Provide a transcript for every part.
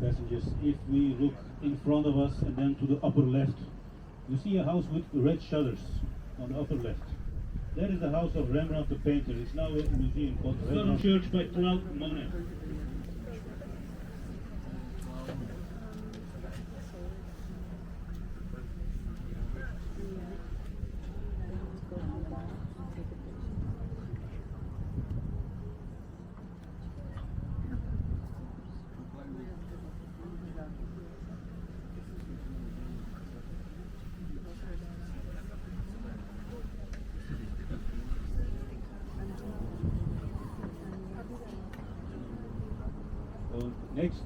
passengers, if we look in front of us and then to the upper left, you see a house with red shutters on the upper left. That is the house of Rembrandt the painter. It's now a museum called Rembrandt Church by Claude Monet.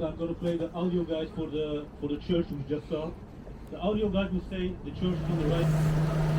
I'm going to play the audio guide for the for the church we just saw. The audio guide will say the church on the right.